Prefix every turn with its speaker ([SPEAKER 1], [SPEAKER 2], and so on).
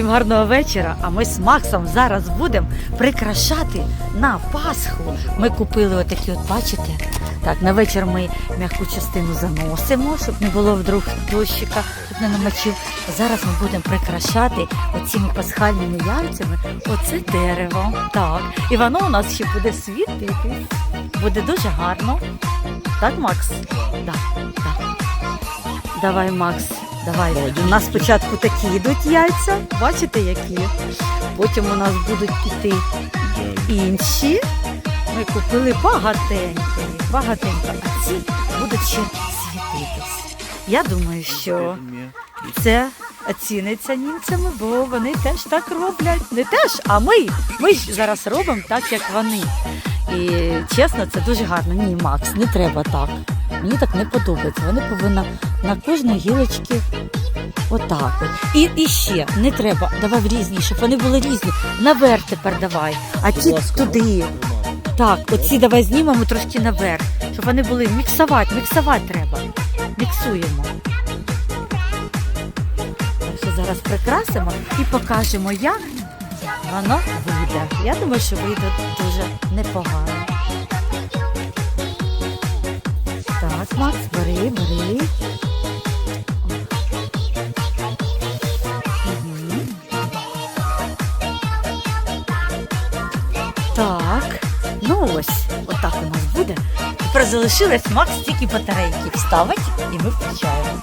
[SPEAKER 1] всім гарного вечора. А ми з Максом зараз будемо прикрашати на Пасху. Ми купили отакі, от бачите. Так, на вечір ми м'яку частину заносимо, щоб не було вдруг дощика, щоб не намочив. Зараз ми будемо прикрашати оціми пасхальними яйцями оце дерево. Так. І воно у нас ще буде світити. Буде дуже гарно. Так, Макс? Так, так. Давай, Макс, давай. У нас спочатку такі йдуть яйця, бачите, які. Потім у нас будуть іти інші. Ми купили багатенько, багатенько, а ці будуть ще світитись. Я думаю, що це оціниться німцями, бо вони теж так роблять. Не теж, а ми. Ми ж зараз робимо так, як вони. І чесно, це дуже гарно. Ні, Макс, не треба так. Мені так не подобається. Вони повинні на кожній гілочці отак. От. І, і ще не треба. Давай в різні, щоб вони були різні. Наверх тепер давай. А ті туди. Так, оці давай знімемо трошки наверх, щоб вони були міксувати, міксувати треба. Міксуємо. Так що зараз прикрасимо і покажемо, як воно вийде. Я думаю, що вийде дуже непогано. Так, Макс, бери, бери. Так, ну ось, отак у нас буде. Тепер залишилось Макс тільки батарейки вставить і ми включаємо.